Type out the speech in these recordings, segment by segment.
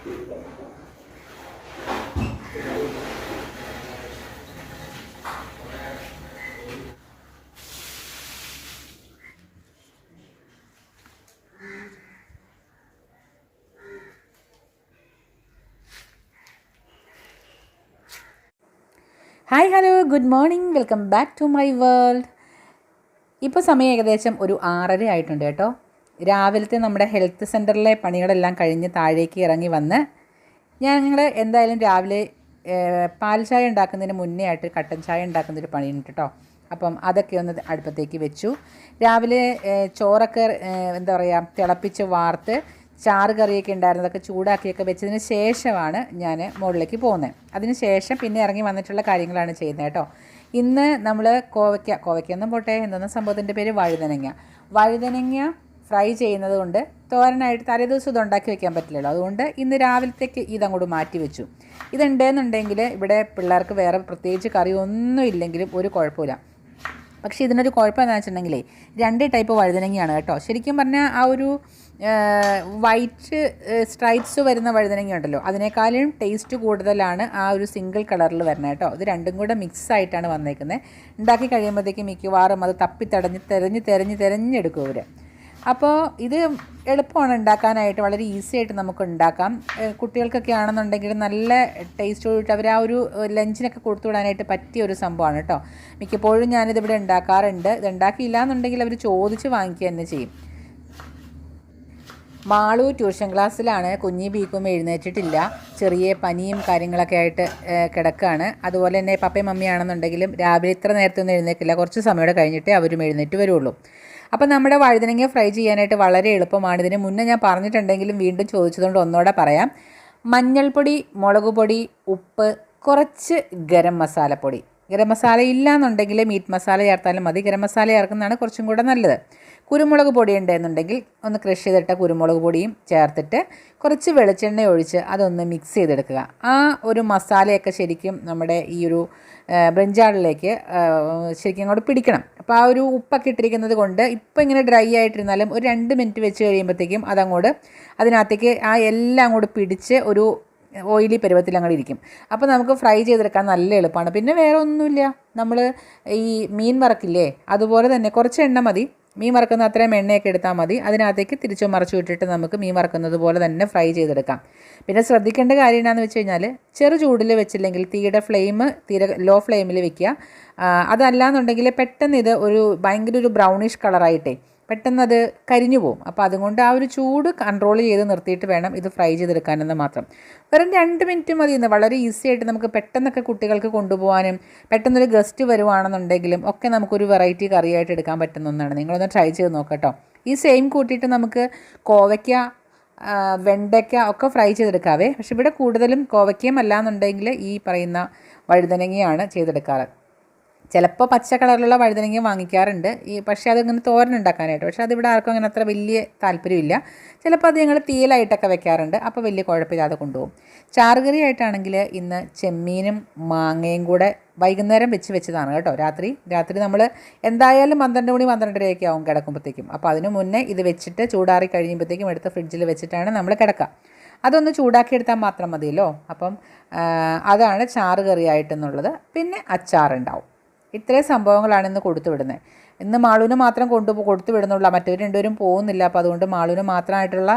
Hi hello good morning welcome back to my world ഇപ്പോൾ സമയം ഏകദേശം ഒരു ആറര ആയിട്ടുണ്ട് കേട്ടോ. രാവിലത്തെ നമ്മുടെ ഹെൽത്ത് സെന്ററിലെ പണികളെല്ലാം കഴിഞ്ഞ് താഴേക്ക് ഇറങ്ങി വന്ന് ഞങ്ങൾ എന്തായാലും രാവിലെ പാൽ ചായ ഉണ്ടാക്കുന്നതിന് മുന്നേ ആയിട്ട് കട്ടൻ ചായ ഉണ്ടാക്കുന്നൊരു പണിയുണ്ട് കേട്ടോ. അപ്പം അതൊക്കെ ഒന്ന് അടുപ്പത്തേക്ക് വെച്ചു. രാവിലെ ചോറൊക്കെ എന്താ പറയുക തിളപ്പിച്ച് വാർത്ത് ചാറ് കറിയൊക്കെ ഉണ്ടായിരുന്നതൊക്കെ ചൂടാക്കിയൊക്കെ വെച്ചതിന് ശേഷമാണ് ഞാൻ മുകളിലേക്ക് പോകുന്നത്. അതിന് ശേഷം പിന്നെ ഇറങ്ങി വന്നിട്ടുള്ള കാര്യങ്ങളാണ് ചെയ്യുന്നത് കേട്ടോ. ഇന്ന് നമ്മൾ കോവയ്ക്ക കോവയ്ക്കൊന്നും പോട്ടെ എന്തെന്ന സംഭവത്തിന്റെ പേര് വഴുതനങ്ങ. വഴുതനങ്ങ ഫ്രൈ ചെയ്യുന്നത് കൊണ്ട് തോരനായിട്ട് തലേദിവസം ഇത് ഉണ്ടാക്കി വെക്കാൻ പറ്റില്ലല്ലോ. അതുകൊണ്ട് ഇന്ന് രാവിലത്തേക്ക് ഇതങ്ങോട്ട് മാറ്റി വെച്ചു. ഇതുണ്ടെന്നുണ്ടെങ്കിൽ ഇവിടെ പിള്ളേർക്ക് വേറെ പ്രത്യേകിച്ച് കറി ഒന്നും ഇല്ലെങ്കിലും ഒരു കുഴപ്പമില്ല. പക്ഷേ ഇതിനൊരു കുഴപ്പം എന്താണെന്ന് വെച്ചിട്ടുണ്ടെങ്കിലേ രണ്ട് ടൈപ്പ് വഴുതനങ്ങയാണ് കേട്ടോ. ശരിക്കും പറഞ്ഞാൽ ആ ഒരു വൈറ്റ് സ്ട്രൈപ്സ് വരുന്ന വഴുതനങ്ങ ഉണ്ടല്ലോ അതിനേക്കാളും ടേസ്റ്റ് കൂടുതലാണ് ആ ഒരു സിംഗിൾ കളറിൽ വരുന്നത് കേട്ടോ. ഇത് രണ്ടും കൂടെ മിക്സ് ആയിട്ടാണ് വന്നേക്കുന്നത്. ഉണ്ടാക്കി കഴിയുമ്പോഴത്തേക്കും മിക്കവാറും അത് തപ്പി തടഞ്ഞ് തെരഞ്ഞ് തെരഞ്ഞ് തെരഞ്ഞെടുക്കും ഇവർ അപ്പോൾ ഇത് എളുപ്പമാണ് ഉണ്ടാക്കാനായിട്ട് വളരെ ഈസി ആയിട്ട് നമുക്ക് ഉണ്ടാക്കാം. കുട്ടികൾക്കൊക്കെ ആണെന്നുണ്ടെങ്കിൽ നല്ല ടേസ്റ്റ് കൂടിയിട്ട് അവർ ആ ഒരു ലഞ്ചിനൊക്കെ കൊടുത്തു വിടാനായിട്ട് പറ്റിയ ഒരു സംഭവമാണ് കേട്ടോ. മിക്കപ്പോഴും ഞാനിതിവിടെ ഉണ്ടാക്കാറുണ്ട്. ഇത് ഉണ്ടാക്കിയില്ല എന്നുണ്ടെങ്കിൽ അവർ ചോദിച്ച് വാങ്ങിക്കുക തന്നെ ചെയ്യും. മാളു ട്യൂഷൻ ക്ലാസ്സിലാണ് കുഞ്ഞി ബീക്കും എഴുന്നേറ്റിട്ടില്ല. ചെറിയ പനിയും കാര്യങ്ങളൊക്കെ ആയിട്ട് കിടക്കുകയാണ് അതുപോലെ തന്നെ പപ്പയും മമ്മിയാണെന്നുണ്ടെങ്കിലും രാവിലെ ഇത്ര നേരത്തെ ഒന്നും എഴുന്നേക്കില്ല കുറച്ച് സമയം കഴിഞ്ഞിട്ടേ അവരും എഴുന്നേറ്റ് വരുള്ളൂ. അപ്പോൾ നമ്മുടെ വഴുതനങ്ങ ഫ്രൈ ചെയ്യാനായിട്ട് വളരെ എളുപ്പമാണ്. ഇതിന് മുന്നേ ഞാൻ പറഞ്ഞിട്ടുണ്ടെങ്കിലും വീണ്ടും ചോദിച്ചതുകൊണ്ട് ഒന്നുകൂടെ പറയാം. മഞ്ഞൾപ്പൊടി മുളക് പൊടി ഉപ്പ് കുറച്ച് ഗരം മസാലപ്പൊടി. ഗരം മസാല ഇല്ല എന്നുണ്ടെങ്കിൽ മീറ്റ് മസാല ചേർത്താലും മതി. ഗരം മസാല ചേർക്കുന്നതാണ് കുറച്ചും കൂടെ നല്ലത്. കുരുമുളക് പൊടി ഉണ്ടെന്നുണ്ടെങ്കിൽ ഒന്ന് ക്രഷ് ചെയ്തിട്ട കുരുമുളക് പൊടിയും ചേർത്തിട്ട് കുറച്ച് വെളിച്ചെണ്ണ ഒഴിച്ച് അതൊന്ന് മിക്സ് ചെയ്തെടുക്കുക. ആ ഒരു മസാലയൊക്കെ ശരിക്കും നമ്മുടെ ഈ ഒരു ബ്രഞ്ചാളിലേക്ക് ശരിക്കും അങ്ങോട്ട് പിടിക്കണം. അപ്പോൾ ആ ഒരു ഉപ്പൊക്കെ ഇട്ടിരിക്കുന്നത് കൊണ്ട് ഇപ്പോൾ ഇങ്ങനെ ഡ്രൈ ആയിട്ടിരുന്നാലും ഒരു രണ്ട് മിനിറ്റ് വെച്ച് കഴിയുമ്പോഴത്തേക്കും അതങ്ങോട്ട് അതിനകത്തേക്ക് ആ എല്ലാം അങ്ങോട്ട് പിടിച്ച് ഒരു ഓയിലി പരുവത്തിൽ അങ്ങോട്ട് ഇരിക്കും. അപ്പോൾ നമുക്ക് ഫ്രൈ ചെയ്തെടുക്കാൻ നല്ല എളുപ്പമാണ്. പിന്നെ വേറെ ഒന്നുമില്ല. നമ്മൾ ഈ മീൻ വറക്കില്ലേ അതുപോലെ തന്നെ കുറച്ച് എണ്ണ മതി. മീൻ വറക്കുന്ന അത്രയും എണ്ണയൊക്കെ എടുത്താൽ മതി. അതിനകത്തേക്ക് തിരിച്ചു മറിച്ചു വിട്ടിട്ട് നമുക്ക് മീൻ വറക്കുന്നത് പോലെ തന്നെ ഫ്രൈ ചെയ്തെടുക്കാം. പിന്നെ ശ്രദ്ധിക്കേണ്ട കാര്യം എന്താണെന്ന് വെച്ച് കഴിഞ്ഞാൽ ചെറു ചൂടിൽ വെച്ചില്ലെങ്കിൽ തീയുടെ ഫ്ലെയിം തീരെ ലോ ഫ്ലെയിമിൽ വെക്കുക. അതല്ല എന്നുണ്ടെങ്കിൽ പെട്ടെന്ന് ഇത് ഒരു ഭയങ്കര ഒരു ബ്രൗണിഷ് കളറായിട്ടേ പെട്ടെന്ന് അത് കരിഞ്ഞു പോകും അപ്പോൾ അതുകൊണ്ട് ആ ഒരു ചൂട് കൺട്രോൾ ചെയ്ത് നിർത്തിയിട്ട് വേണം ഇത് ഫ്രൈ ചെയ്തെടുക്കാനെന്ന് മാത്രം. വെറും രണ്ട് മിനിറ്റ് മതി ഇന്ന് വളരെ ഈസി ആയിട്ട് നമുക്ക് പെട്ടെന്നൊക്കെ കുട്ടികൾക്ക് കൊണ്ടുപോകാനും പെട്ടെന്നൊരു ഗസ്റ്റ് വരുവാണെന്നുണ്ടെങ്കിലും ഒക്കെ നമുക്കൊരു വെറൈറ്റി കറിയായിട്ട് എടുക്കാൻ പറ്റുന്ന ഒന്നാണ്. നിങ്ങളൊന്ന് ട്രൈ ചെയ്ത് നോക്കട്ടോ ഈ സെയിം കൂട്ടിയിട്ട് നമുക്ക് കോവയ്ക്ക വെണ്ടയ്ക്ക ഒക്കെ ഫ്രൈ ചെയ്തെടുക്കാവേ. പക്ഷെ ഇവിടെ കൂടുതലും കോവയ്ക്കയും അല്ലാന്നുണ്ടെങ്കിൽ ഈ പറയുന്ന വഴുതനങ്ങയാണ് ചെയ്തെടുക്കാറ്. ചിലപ്പോൾ പച്ച കളറിലുള്ള വഴുതനങ്ങ വാങ്ങിക്കാറുണ്ട്. ഈ പക്ഷേ അതിങ്ങനെ തോരൻ ഉണ്ടാക്കാനായിട്ട്. പക്ഷേ അതിവിടെ ആർക്കും അങ്ങനെ അത്ര വലിയ താല്പര്യമില്ല. ചിലപ്പോൾ അത് ഞങ്ങൾ തീയലായിട്ടൊക്കെ വെക്കാറുണ്ട്. അപ്പോൾ വലിയ കുഴപ്പമില്ലാതെ കൊണ്ടുപോകും. ചാറുകറി ആയിട്ടാണെങ്കിൽ ഇന്ന് ചെമ്മീനും മാങ്ങയും കൂടെ വൈകുന്നേരം വെച്ച് വെച്ചതാണ് കേട്ടോ. രാത്രി രാത്രി നമ്മൾ എന്തായാലും പന്ത്രണ്ട് മണി പന്ത്രണ്ടരയൊക്കെ ആവും കിടക്കുമ്പോഴത്തേക്കും. അപ്പോൾ അതിന് മുന്നേ ഇത് വെച്ചിട്ട് ചൂടാറി കഴിയുമ്പോഴത്തേക്കും എടുത്ത് ഫ്രിഡ്ജിൽ വെച്ചിട്ടാണ് നമ്മൾ കിടക്കുക അതൊന്ന് ചൂടാക്കിയെടുത്താൽ മാത്രം മതിയല്ലോ. അപ്പം അതാണ് ചാറ് കറിയായിട്ടെന്നുള്ളത് പിന്നെ അച്ചാറുണ്ടാവും. ഇത്രയും സംഭവങ്ങളാണ് ഇന്ന് കൊടുത്തു വിടുന്നത് ഇന്ന് മാളൂന് മാത്രം കൊണ്ടു കൊടുത്തു വിടുന്നുള്ളൂ മറ്റവർ രണ്ടുപേരും പോകുന്നില്ല. അപ്പോൾ അതുകൊണ്ട് മാളൂന് മാത്രമായിട്ടുള്ള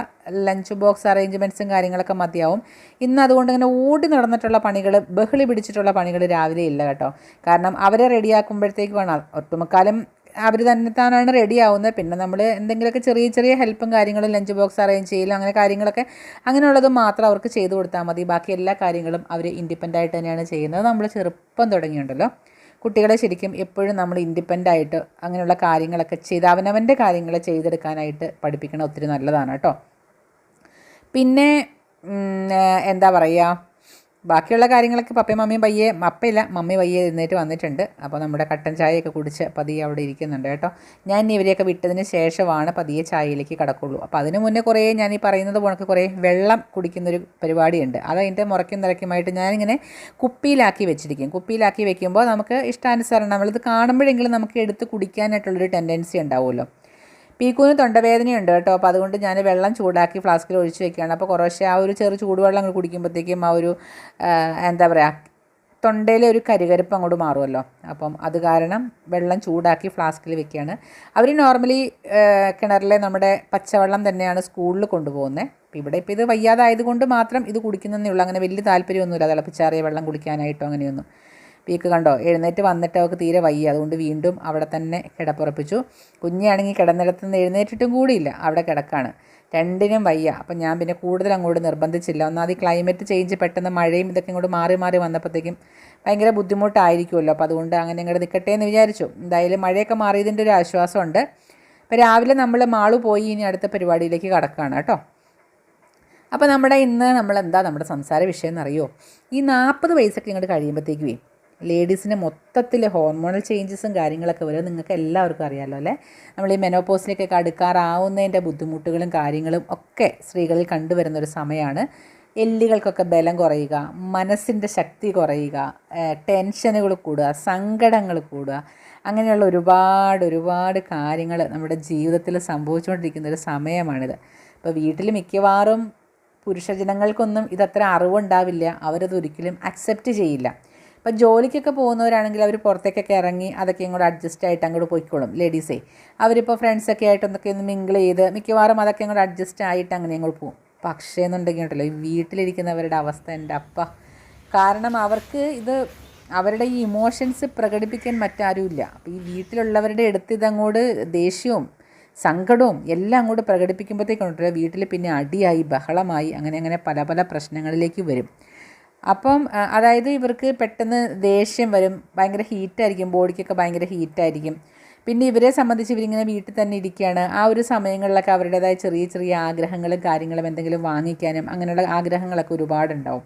ലഞ്ച് ബോക്സ് അറേഞ്ച്മെന്റ്സും കാര്യങ്ങളൊക്കെ മതിയാവും. ഇന്ന് അതുകൊണ്ട് ഇങ്ങനെ ഓടി നടന്നിട്ടുള്ള പണികൾ ബഹളി പിടിച്ചിട്ടുള്ള പണികൾ രാവിലെ ഇല്ല കേട്ടോ. കാരണം അവരെ റെഡിയാക്കുമ്പോഴത്തേക്ക് വേണം. ഒട്ടുമുക്കാലും അവർ തന്നെ താനാണ് റെഡി ആവുന്നത്. പിന്നെ നമ്മൾ എന്തെങ്കിലുമൊക്കെ ചെറിയ ചെറിയ ഹെൽപ്പും കാര്യങ്ങളും ലഞ്ച് ബോക്സ് അറേഞ്ച് ചെയ്യലും അങ്ങനെ കാര്യങ്ങളൊക്കെ അങ്ങനെയുള്ളത് മാത്രം അവർക്ക് ചെയ്തു കൊടുത്താൽ മതി. ബാക്കി എല്ലാ കാര്യങ്ങളും അവർ ഇൻഡിപെൻഡന്റ് ആയിട്ട് തന്നെയാണ് ചെയ്യുന്നത്. നമ്മൾ ചെറുപ്പം തുടങ്ങിയുണ്ടല്ലോ കുട്ടികളെ ശരിക്കും എപ്പോഴും നമ്മൾ ഇൻഡിപെൻഡ് ആയിട്ട് അങ്ങനെയുള്ള കാര്യങ്ങളൊക്കെ ചെയ്ത് അവനവന്റെ കാര്യങ്ങൾ ചെയ്തെടുക്കാനായിട്ട് പഠിപ്പിക്കണം ഒത്തിരി നല്ലതാണ് കേട്ടോ. പിന്നെ എന്താ പറയുക? ബാക്കിയുള്ള കാര്യങ്ങളൊക്കെ പപ്പയും മമ്മിയും പയ്യെ അപ്പയില്ല മമ്മി പയ്യെ എഴുന്നേറ്റ് വന്നിട്ടുണ്ട്. അപ്പോൾ നമ്മുടെ കട്ടൻ ചായയൊക്കെ കുടിച്ച് പതിയെ അവിടെ ഇരിക്കുന്നുണ്ട് കേട്ടോ. ഞാൻ ഇവരെയൊക്കെ വിട്ടതിന് ശേഷമാണ് പതിയെ ചായയിലേക്ക് കടക്കുള്ളൂ. അപ്പോൾ അതിന് മുന്നേ കുറേ ഞാൻ ഈ പറയുന്നത് പോണക്ക് കുറേ വെള്ളം കുടിക്കുന്നൊരു പരിപാടിയുണ്ട്. അതതിന്റെ മുറയ്ക്കും നിറയ്ക്കുമായിട്ട് ഞാനിങ്ങനെ കുപ്പിയിലാക്കി വെച്ചിരിക്കും. കുപ്പിയിലാക്കി വെക്കുമ്പോൾ നമുക്ക് ഇഷ്ടാനുസരണം നമ്മളിത് കാണുമ്പോഴെങ്കിലും നമുക്ക് എടുത്ത് കുടിക്കാനായിട്ടുള്ളൊരു ടെൻഡൻസി ഉണ്ടാവുമല്ലോ. പീക്കൂന് തൊണ്ടവേദനയുണ്ട് കേട്ടോ. അപ്പോൾ അതുകൊണ്ട് ഞാൻ വെള്ളം ചൂടാക്കി ഫ്ലാസ്കിൽ ഒഴിച്ച് വെക്കുകയാണ്. അപ്പോൾ കുറേശ്ശെ ആ ഒരു ചെറു ചൂടുവെള്ളം അങ്ങ് കുടിക്കുമ്പോഴത്തേക്കും ആ ഒരു എന്താ പറയുക തൊണ്ടയിലെ ഒരു കരുകരുപ്പ് അങ്ങോട്ട് മാറുമല്ലോ. അപ്പം അത് കാരണം വെള്ളം ചൂടാക്കി ഫ്ലാസ്കിൽ വെക്കുകയാണ്. അവർ നോർമലി കിണറിലെ നമ്മുടെ പച്ചവെള്ളം തന്നെയാണ് സ്കൂളിൽ കൊണ്ടുപോകുന്നത് അപ്പോൾ ഇവിടെ ഇപ്പോൾ ഇത് വയ്യാതായതുകൊണ്ട് മാത്രം ഇത് കുടിക്കുന്നതേ ഉള്ളൂ. അങ്ങനെ വലിയ താല്പര്യമൊന്നുമില്ല തിളപ്പിച്ചാറിയ വെള്ളം കുടിക്കാനായിട്ടോ അങ്ങനെയൊന്നും. പീക്ക് കണ്ടോ? എഴുന്നേറ്റ് വന്നിട്ട് അവൾക്ക് തീരെ വയ്യ. അതുകൊണ്ട് വീണ്ടും അവിടെ തന്നെ കിടപ്പുറപ്പിച്ചു. കുഞ്ഞാണെങ്കിൽ കിടന്നിടത്ത് നിന്ന് എഴുന്നേറ്റിട്ടും കൂടിയില്ല. അവിടെ കിടക്കാണ്. രണ്ടിനും വയ്യ. അപ്പം ഞാൻ പിന്നെ കൂടുതൽ അങ്ങോട്ട് നിർബന്ധിച്ചില്ല. ഒന്നാമത് ക്ലൈമറ്റ് ചേഞ്ച് പെട്ടെന്ന് മഴയും ഇതൊക്കെ ഇങ്ങോട്ട് മാറി മാറി വന്നപ്പോഴത്തേക്കും ഭയങ്കര ബുദ്ധിമുട്ടായിരിക്കുമല്ലോ. അപ്പോൾ അതുകൊണ്ട് അങ്ങനെ ഇങ്ങോട്ട് നിൽക്കട്ടെ എന്ന് വിചാരിച്ചു. എന്തായാലും മഴയൊക്കെ മാറിയതിന്റെ ഒരു ആശ്വാസമുണ്ട്. അപ്പോൾ രാവിലെ നമ്മൾ മാളു പോയി. ഇനി അടുത്ത പരിപാടിയിലേക്ക് കടക്കുകയാണ് കേട്ടോ. അപ്പോൾ നമ്മുടെ ഇന്ന് നമ്മൾ എന്താ നമ്മുടെ സംസാര വിഷയം എന്നറിയോ? ഈ നാൽപ്പത് വയസ്സൊക്കെ ഇങ്ങോട്ട് കഴിയുമ്പോഴത്തേക്കുവേ ലേഡീസിന് മൊത്തത്തിൽ ഹോർമോണൽ ചേഞ്ചസും കാര്യങ്ങളൊക്കെ വരും. നിങ്ങൾക്ക് എല്ലാവർക്കും അറിയാമല്ലോ അല്ലേ? നമ്മൾ ഈ മെനോപോസിലേക്കൊക്കെ അടുക്കാറാവുന്നതിന്റെ ബുദ്ധിമുട്ടുകളും കാര്യങ്ങളും ഒക്കെ സ്ത്രീകളിൽ കണ്ടുവരുന്ന ഒരു സമയമാണ്. എല്ലുകൾക്കൊക്കെ ബലം കുറയുക മനസ്സിന്റെ ശക്തി കുറയുക ടെൻഷനുകൾ കൂടുക സങ്കടങ്ങൾ കൂടുക അങ്ങനെയുള്ള ഒരുപാട് ഒരുപാട് കാര്യങ്ങൾ നമ്മുടെ ജീവിതത്തിൽ സംഭവിച്ചുകൊണ്ടിരിക്കുന്ന ഒരു സമയമാണിത്. ഇപ്പോൾ വീട്ടിൽ മിക്കവാറും പുരുഷജനങ്ങൾക്കൊന്നും ഇതത്ര അറിവുണ്ടാവില്ല. അവരത് ഒരിക്കലും അക്സെപ്റ്റ് ചെയ്യില്ല. ഇപ്പം ജോലിക്കൊക്കെ പോകുന്നവരാണെങ്കിൽ അവർ പുറത്തേക്കൊക്കെ ഇറങ്ങി അതൊക്കെ ഇങ്ങോട്ട് അഡ്ജസ്റ്റ് ആയിട്ട് അങ്ങോട്ട് പോയിക്കോളും ലേഡീസേ അവരിപ്പോൾ ഫ്രണ്ട്സൊക്കെ ആയിട്ട് എന്തൊക്കെ ഒന്ന് മിങ്കിൾ ചെയ്ത് മിക്കവാറും അതൊക്കെ അങ്ങോട്ട് അഡ്ജസ്റ്റ് ആയിട്ട് അങ്ങനെ അങ്ങോട്ട് പോകും. പക്ഷേ എന്നുണ്ടെങ്കിൽ ഉണ്ടല്ലോ ഈ വീട്ടിലിരിക്കുന്നവരുടെ അവസ്ഥ എന്റെ അപ്പ. കാരണം അവർക്ക് ഇത് അവരുടെ ഈ ഇമോഷൻസ് പ്രകടിപ്പിക്കാൻ മറ്റാരുമില്ല. അപ്പോൾ ഈ വീട്ടിലുള്ളവരുടെ അടുത്ത് ഇതങ്ങോട്ട് ദേഷ്യവും സങ്കടവും എല്ലാം അങ്ങോട്ട് പ്രകടിപ്പിക്കുമ്പോഴത്തേക്കുണ്ടല്ലോ വീട്ടിൽ പിന്നെ അടിയായി ബഹളമായി അങ്ങനെ അങ്ങനെ പല പല പ്രശ്നങ്ങളിലേക്ക് വരും. അപ്പം അതായത് ഇവർക്ക് പെട്ടെന്ന് ദേഷ്യം വരും ഭയങ്കര ഹീറ്റായിരിക്കും ബോഡിക്കൊക്കെ ഭയങ്കര ഹീറ്റായിരിക്കും. പിന്നെ ഇവരെ സംബന്ധിച്ച് ഇവരിങ്ങനെ വീട്ടിൽ തന്നെ ഇരിക്കുകയാണ്. ആ ഒരു സമയങ്ങളിലൊക്കെ അവരുടേതായ ചെറിയ ചെറിയ ആഗ്രഹങ്ങളും കാര്യങ്ങളും എന്തെങ്കിലും വാങ്ങിക്കാനും അങ്ങനെയുള്ള ആഗ്രഹങ്ങളൊക്കെ ഒരുപാടുണ്ടാവും.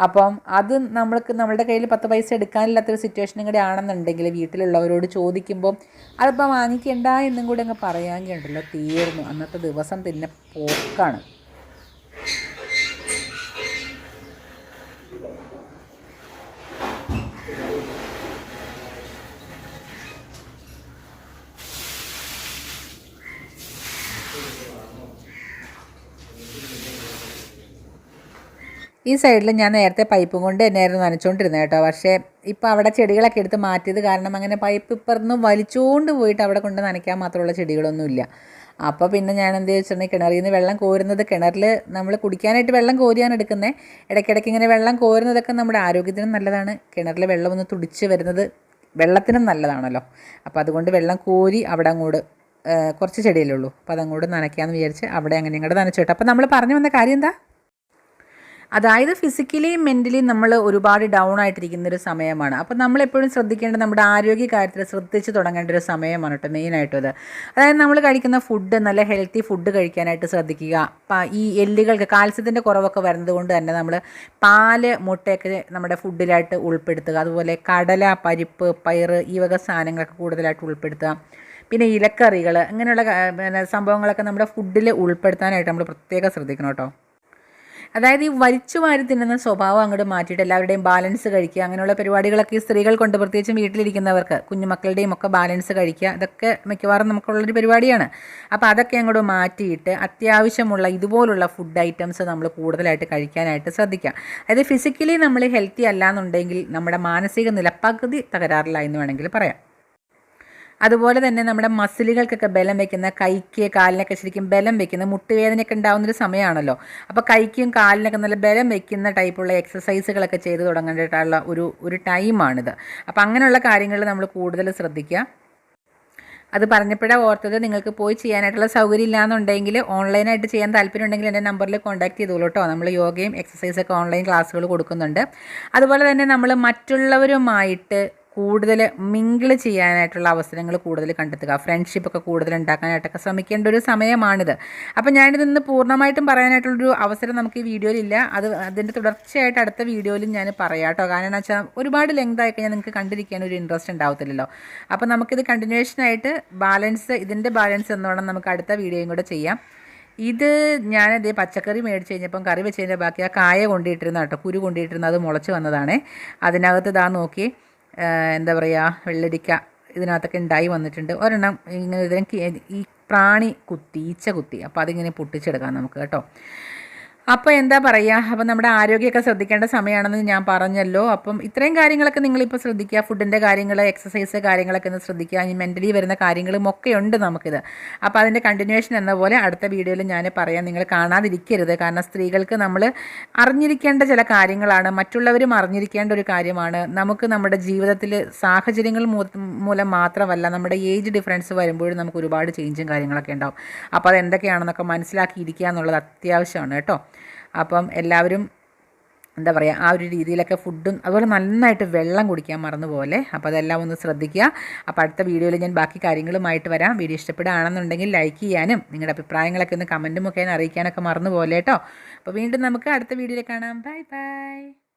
അപ്പം അത് നമ്മൾക്ക് നമ്മളുടെ കയ്യിൽ പത്ത് പൈസ എടുക്കാനില്ലാത്തൊരു സിറ്റുവേഷനും കൂടി ആണെന്നുണ്ടെങ്കിൽ വീട്ടിലുള്ളവരോട് ചോദിക്കുമ്പോൾ അതിപ്പോൾ വാങ്ങിക്കേണ്ട എന്നും കൂടി അങ്ങ് പറയാമെങ്കിൽ ഉണ്ടല്ലോ തീർന്നു. അന്നത്തെ ദിവസം പിന്നെ പോക്കാണ്. ഈ സൈഡിൽ ഞാൻ നേരത്തെ പൈപ്പും കൊണ്ട് തന്നെയായിരുന്നു നനച്ചുകൊണ്ടിരുന്നത് കേട്ടോ. പക്ഷേ ഇപ്പോൾ അവിടെ ചെടികളൊക്കെ എടുത്ത് മാറ്റിയത് കാരണം അങ്ങനെ പൈപ്പ് ഇപ്പുറന്ന് വലിച്ചുകൊണ്ട് പോയിട്ട് അവിടെ കൊണ്ട് നനയ്ക്കാൻ മാത്രമുള്ള ചെടികളൊന്നുമില്ല. അപ്പോൾ പിന്നെ ഞാൻ എന്താ വെച്ചിട്ടുണ്ടെങ്കിൽ കിണറിൽ നിന്ന് വെള്ളം കോരുന്നത് കിണറിൽ നമ്മൾ കുടിക്കാനായിട്ട് വെള്ളം കോരിയാണ് എടുക്കുന്നത് ഇടയ്ക്കിടയ്ക്ക് ഇങ്ങനെ വെള്ളം കോരുന്നതൊക്കെ നമ്മുടെ ആരോഗ്യത്തിനും നല്ലതാണ്. കിണറിൽ വെള്ളം ഒന്ന് തുടിച്ച് വരുന്നത് വെള്ളത്തിനും നല്ലതാണല്ലോ. അപ്പോൾ അതുകൊണ്ട് വെള്ളം കോരി അവിടെ അങ്ങോട്ട് കുറച്ച് ചെടിയല്ലേ ഉള്ളൂ. അപ്പോൾ അതങ്ങോട്ട് നനയ്ക്കാമെന്ന് വിചാരിച്ച് അവിടെ അങ്ങനെ ഇങ്ങോട്ട് നനച്ചു കേട്ടോ. അപ്പോൾ നമ്മൾ പറഞ്ഞു വന്ന കാര്യം എന്താ? അതായത് ഫിസിക്കലിയും മെന്റലിയും നമ്മൾ ഒരുപാട് ഡൗൺ ആയിട്ടിരിക്കുന്ന ഒരു സമയമാണ്. അപ്പോൾ നമ്മൾ എപ്പോഴും ശ്രദ്ധിക്കേണ്ടത് നമ്മുടെ ആരോഗ്യ കാര്യത്തിൽ ശ്രദ്ധിച്ച് തുടങ്ങേണ്ട ഒരു സമയമാണ് കേട്ടോ മെയിനായിട്ടും അത്. അതായത് നമ്മൾ കഴിക്കുന്ന ഫുഡ് നല്ല ഹെൽത്തി ഫുഡ് കഴിക്കാനായിട്ട് ശ്രദ്ധിക്കുക. ഈ എല്ലുകൾക്ക് കാൽസ്യത്തിന്റെ കുറവൊക്കെ വരുന്നത് കൊണ്ട് തന്നെ നമ്മൾ പാൽ മുട്ടയൊക്കെ നമ്മുടെ ഫുഡിലായിട്ട് ഉൾപ്പെടുത്തുക. അതുപോലെ കടല പരിപ്പ് പയറ് ഈ വക സാധനങ്ങളൊക്കെ കൂടുതലായിട്ട് ഉൾപ്പെടുത്തുക. പിന്നെ ഇലക്കറികൾ അങ്ങനെയുള്ള സംഭവങ്ങളൊക്കെ നമ്മുടെ ഫുഡിൽ ഉൾപ്പെടുത്താനായിട്ട് നമ്മൾ പ്രത്യേകം ശ്രദ്ധിക്കണം കേട്ടോ. അതായത് ഈ വലിച്ചു വാരി തിന്നുന്ന സ്വഭാവം അങ്ങോട്ട് മാറ്റിയിട്ട് എല്ലാവരുടെയും ബാലൻസ് കഴിക്കുക. അങ്ങനെയുള്ള പരിപാടികളൊക്കെ ഈ സ്ത്രീകൾ കൊണ്ട് പ്രത്യേകിച്ചും വീട്ടിലിരിക്കുന്നവർക്ക് കുഞ്ഞുമക്കളുടെയും ഒക്കെ ബാലൻസ് കഴിക്കുക. ഇതൊക്കെ മിക്കവാറും നമുക്കുള്ളൊരു പരിപാടിയാണ്. അപ്പോൾ അതൊക്കെ അങ്ങോട്ട് മാറ്റിയിട്ട് അത്യാവശ്യമുള്ള ഇതുപോലുള്ള ഫുഡ് ഐറ്റംസ് നമ്മൾ കൂടുതലായിട്ട് കഴിക്കാനായിട്ട് ശ്രദ്ധിക്കുക. അതായത് ഫിസിക്കലി നമ്മൾ ഹെൽത്തി അല്ല എന്നുണ്ടെങ്കിൽ നമ്മുടെ മാനസിക നില തകരാറില്ല എന്ന് വേണമെങ്കിൽ പറയാം. അതുപോലെ തന്നെ നമ്മുടെ മസിലുകൾക്കൊക്കെ ബലം വെക്കുന്ന കൈക്ക് കാലിനൊക്കെ ശരിക്കും ബലം വെക്കുന്ന മുട്ടുവേദനയൊക്കെ ഉണ്ടാകുന്നൊരു സമയമാണല്ലോ. അപ്പോൾ കൈക്കും കാലിനൊക്കെ നല്ല ബലം വെക്കുന്ന ടൈപ്പുള്ള എക്സസൈസുകളൊക്കെ ചെയ്തു തുടങ്ങേണ്ടിട്ടുള്ള ഒരു ഒരു ടൈമാണിത്. അപ്പോൾ അങ്ങനെയുള്ള കാര്യങ്ങൾ നമ്മൾ കൂടുതൽ ശ്രദ്ധിക്കുക. അത് പറഞ്ഞപ്പോഴാണ് ഓർത്തത് നിങ്ങൾക്ക് പോയി ചെയ്യാനായിട്ടുള്ള സൗകര്യം ഇല്ലാന്നുണ്ടെങ്കിൽ ഓൺലൈനായിട്ട് ചെയ്യാൻ താല്പര്യം ഉണ്ടെങ്കിൽ എന്റെ നമ്പറിൽ കോൺടാക്ട് ചെയ്തോളൂ കേട്ടോ. നമ്മൾ യോഗയും എക്സസൈസൊക്കെ ഓൺലൈൻ ക്ലാസ്സുകൾ കൊടുക്കുന്നുണ്ട്. അതുപോലെ തന്നെ നമ്മൾ മറ്റുള്ളവരുമായിട്ട് കൂടുതൽ മിങ്കിൾ ചെയ്യാനായിട്ടുള്ള അവസരങ്ങൾ കൂടുതൽ കണ്ടെത്തുക. ഫ്രണ്ട്ഷിപ്പൊക്കെ കൂടുതൽ ഉണ്ടാക്കാനായിട്ടൊക്കെ ശ്രമിക്കേണ്ട ഒരു സമയമാണിത്. അപ്പോൾ ഞാനിത് ഇന്ന് പൂർണമായിട്ടും പറയാനായിട്ടുള്ളൊരു അവസരം നമുക്ക് ഈ വീഡിയോയിലില്ല അത് അതിന്റെ തുടർച്ചയായിട്ട് അടുത്ത വീഡിയോയിലും ഞാൻ പറയാം കേട്ടോ കാരണം എന്ന് വെച്ചാൽ ഒരുപാട് ലെങ്ത് ആയി കഴിഞ്ഞാൽ നിങ്ങൾക്ക് കണ്ടിരിക്കാൻ ഒരു ഇൻട്രസ്റ്റ് ഉണ്ടാവത്തില്ലല്ലോ. അപ്പോൾ നമുക്കിത് കണ്ടിന്യൂഷനായിട്ട് ബാലൻസ് ഇതിന്റെ ബാലൻസ് എന്നോണം നമുക്ക് അടുത്ത വീഡിയോയും കൂടെ ചെയ്യാം. ഇത് ഞാനത് പച്ചക്കറി മേടിച്ച് കഴിഞ്ഞപ്പം കറി വെച്ചതിന്റെ ബാക്കി ആ കായ കൊണ്ടിട്ടിരുന്ന കേട്ടോ. കുരു കൊണ്ടിട്ടിരുന്ന. അത് മുളച്ച് വന്നതാണേ. അതിനകത്ത് ഇതാ നോക്കി എന്താ പറയുക വെള്ളരിക്ക ഇതിനകത്തൊക്കെ ഉണ്ടായി വന്നിട്ടുണ്ട്. ഒരെണ്ണം ഇങ്ങനെ ഇതിനെ ഈ പ്രാണി കുത്തി ഈച്ച കുത്തി അപ്പോൾ അതിങ്ങനെ പൊട്ടിച്ചെടുക്കാം നമുക്ക് കേട്ടോ. അപ്പോൾ എന്താ പറയുക അപ്പോൾ നമ്മുടെ ആരോഗ്യമൊക്കെ ശ്രദ്ധിക്കേണ്ട സമയമാണെന്ന് ഞാൻ പറഞ്ഞല്ലോ. അപ്പം ഇത്രയും കാര്യങ്ങളൊക്കെ നിങ്ങളിപ്പോൾ ശ്രദ്ധിക്കുക. ഫുഡിന്റെ കാര്യങ്ങൾ എക്സസൈസ് കാര്യങ്ങളൊക്കെ ഒന്ന് ശ്രദ്ധിക്കുക. ഇനി മെന്റലി വരുന്ന കാര്യങ്ങളും ഒക്കെ ഉണ്ട് നമുക്കിത്. അപ്പോൾ അതിന്റെ കണ്ടിന്യൂവേഷൻ എന്ന പോലെ അടുത്ത വീഡിയോയിൽ ഞാൻ പറയാം. നിങ്ങൾ കാണാതിരിക്കരുത്. കാരണം സ്ത്രീകൾക്ക് നമ്മൾ അറിഞ്ഞിരിക്കേണ്ട ചില കാര്യങ്ങളാണ്. മറ്റുള്ളവരും അറിഞ്ഞിരിക്കേണ്ട ഒരു കാര്യമാണ്. നമുക്ക് നമ്മുടെ ജീവിതത്തിൽ സാഹചര്യങ്ങൾ മൂലം മാത്രമല്ല നമ്മുടെ ഏജ് ഡിഫറൻസ് വരുമ്പോഴും നമുക്ക് ഒരുപാട് ചേഞ്ചും കാര്യങ്ങളൊക്കെ ഉണ്ടാവും. അപ്പോൾ അത് എന്തൊക്കെയാണെന്നൊക്കെ മനസ്സിലാക്കിയിരിക്കുക എന്നുള്ളത് അത്യാവശ്യമാണ് കേട്ടോ. അപ്പം എല്ലാവരും എന്താ പറയുക ആ ഒരു രീതിയിലൊക്കെ ഫുഡും അതുപോലെ നന്നായിട്ട് വെള്ളം കുടിക്കാൻ മറന്നുപോലെ അപ്പോൾ അതെല്ലാം ഒന്ന് ശ്രദ്ധിക്കുക. അപ്പോൾ അടുത്ത വീഡിയോയിൽ ഞാൻ ബാക്കി കാര്യങ്ങളുമായിട്ട് വരാം. വീഡിയോ ഇഷ്ടപ്പെടുകയാണെന്നുണ്ടെങ്കിൽ ലൈക്ക് ചെയ്യാനും നിങ്ങളുടെ അഭിപ്രായങ്ങളൊക്കെ ഒന്ന് കമന്റ് മുഖേന അറിയിക്കാനൊക്കെ മറന്നുപോലെ കേട്ടോ അപ്പോൾ വീണ്ടും നമുക്ക് അടുത്ത വീഡിയോയിൽ കാണാം. Bye bye